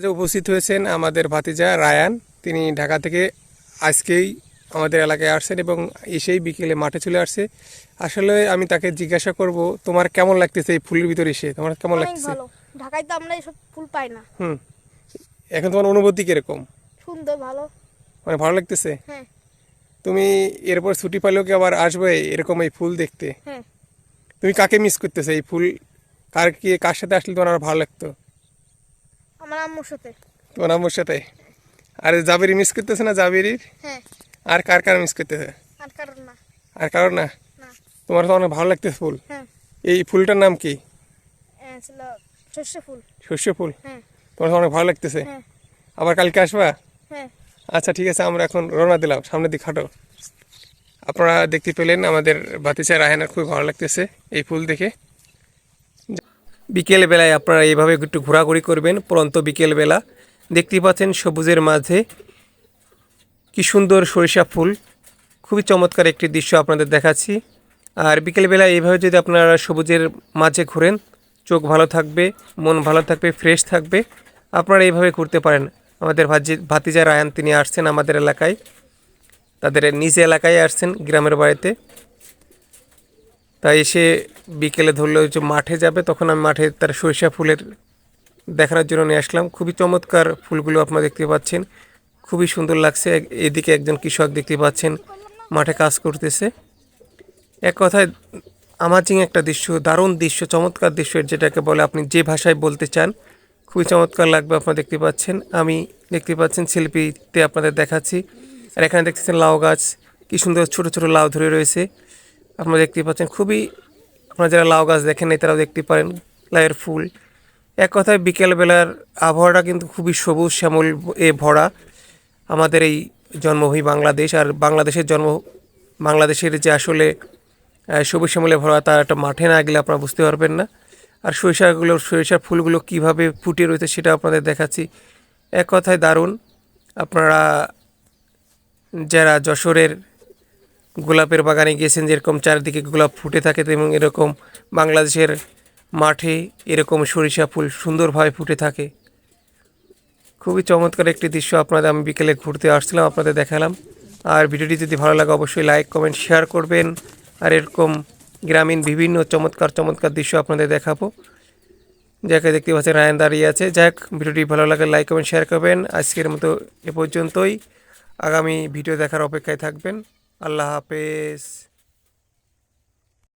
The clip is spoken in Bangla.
যে উপস্থিত হয়েছেন আমাদের ভাতিজা রায়ান তিনি ঢাকা থেকে আজকেই আমাদের এলাকায় আসছেন এবং এসেই বিকেলে মাঠে চলে আসছে। আসলে আমি তাকে জিজ্ঞাসা করব তোমার কেমন লাগতেছে এই ফুলের ভিতরে এসে? তোমার কেমন লাগতেছে? ঢাকায় তো আমরা এসব ফুল পাই না। হুম। এখন তোমার অনুভূতি কীরকম? সুন্দর ভালো। মানে ভালো লাগতেছে? হ্যাঁ। তুমি এরপর ছুটি পেলেও কি আবার আসবে এরকম এই ফুল দেখতে? হ্যাঁ। তুমি কাকে মিস করতেছে এই ফুল? কার কি কার সাথে আসলে তোমার আর ভালো লাগতো? আমার আম্মুর সাথে। তোমার আম্মুর সাথে? আর জাবেরি মিস করতেছে না জাবেরির হ্যাঁ। আর কার কার মিস করতেছে? আর কারণ না। আর কারণ না? তোমার তো অনেক ভালো লাগতেছে ফুল। হ্যাঁ। এই ফুলটার নাম কি? শস্য ফুল। ফুল? হ্যাঁ। তোমার তো অনেক ভালো লাগতেছে। হ্যাঁ। আবার কালকে আসবা? হ্যাঁ। আচ্ছা ঠিক আছে আমরা এখন রওনা দিলাম। সামনের দিক হাঁটো। আপনারা দেখতে পেলেন আমাদের বাতিচা রায়নার খুব ভালো লাগতেছে এই ফুল দেখে। বিকেল বেলায় আপনারা এইভাবে একটু ঘোরাঘুরি করবেন, পরন্ত বিকেল বেলা। দেখতে পাচ্ছেন সবুজের মাঝে কি সুন্দর সরিষা ফুল। খুবই চমৎকার একটি দৃশ্য আপনাদের দেখাচ্ছি। আর বিকেলবেলা এইভাবে যদি আপনারা সবুজের মাঝে ঘোরেন, চোখ ভালো থাকবে, মন ভালো থাকবে ফ্রেশ থাকবে, আপনারা এইভাবে ঘুরতে পারেন। আমাদের ভাজি ভাতিজা রায়ান, তিনি আসছেন আমাদের এলাকায়। তাদের নিজ এলাকায় আসছেন গ্রামের বাড়িতে। তাই এসে বিকেলে ধরলো যে মাঠে যাবে, তখন আমি মাঠে তার সরিষা ফুলের দেখানোর জন্য নিয়ে আসলাম। খুবই চমৎকার ফুলগুলো আপনারা দেখতে পাচ্ছেন। খুবই সুন্দর লাগছে। এদিকে একজন কৃষক দেখতে পাচ্ছেন, মাঠে কাজ করতেছে। এক কথায় আমাজিং একটা দৃশ্য, দারুণ দৃশ্য, চমৎকার দৃশ্য, যেটাকে বলে আপনি যে ভাষায় বলতে চান, খুবই চমৎকার লাগবে আপনারা দেখতে পাচ্ছেন। আমি দেখতে পাচ্ছেন শিল্পীতে আপনাদের দেখাচ্ছি। আর এখানে দেখতেছেন লাউ গাছ, কি সুন্দর ছোট ছোট লাউ ধরে রয়েছে। আপনারা দেখতে পাচ্ছেন, খুবই আপনারা যারা লাউ গাছ দেখেন নাই তারাও দেখতে পারেন, লাউয়ের ফুল। এক কথায় বিকেলবেলার আবহাওয়াটা কিন্তু খুবই সবুজ, শ্যামল এ ভরা। আমাদের এই জন্মভূমি বাংলাদেশ আর বাংলাদেশের জন্ম, বাংলাদেশের যে আসলে সবুজ, শ্যামলে ভরা তার একটা মাঠে না গেলে আপনারা বুঝতে পারবেন না। আর সরিষাগুলো, সরিষার ফুলগুলো কীভাবে ফুটে রয়েছে সেটা আপনাদের দেখাচ্ছি। এক কথায় দারুণ। আপনারা যারা যশোরের গোলাপের বাগানে গিয়েছেন, যেরকম চারিদিকে গোলাপ ফুটে থাকে এবং এরকম বাংলাদেশের মাঠে এরকম সরিষা ফুল সুন্দরভাবে ফুটে থাকে। খুবই চমৎকার একটি দৃশ্য আপনাদের আমি বিকেলে ঘুরতে আসছিলাম, আপনাদের দেখালাম। আর ভিডিওটি যদি ভালো লাগে অবশ্যই লাইক, কমেন্ট, শেয়ার করবেন। আর এরকম গ্রামীণ বিভিন্ন চমৎকার চমৎকার দৃশ্য আপনাদের দেখাবো। যাকে দেখতে পাচ্ছেন রায়ন দাঁড়িয়ে আছে। যাক ভিডিওটি ভালো লাগে লাইক, কমেন্ট, শেয়ার করবেন। আজকের মতো এ পর্যন্তই। আগামী ভিডিও দেখার অপেক্ষায় থাকবেন। আল্লাহ হাফেজ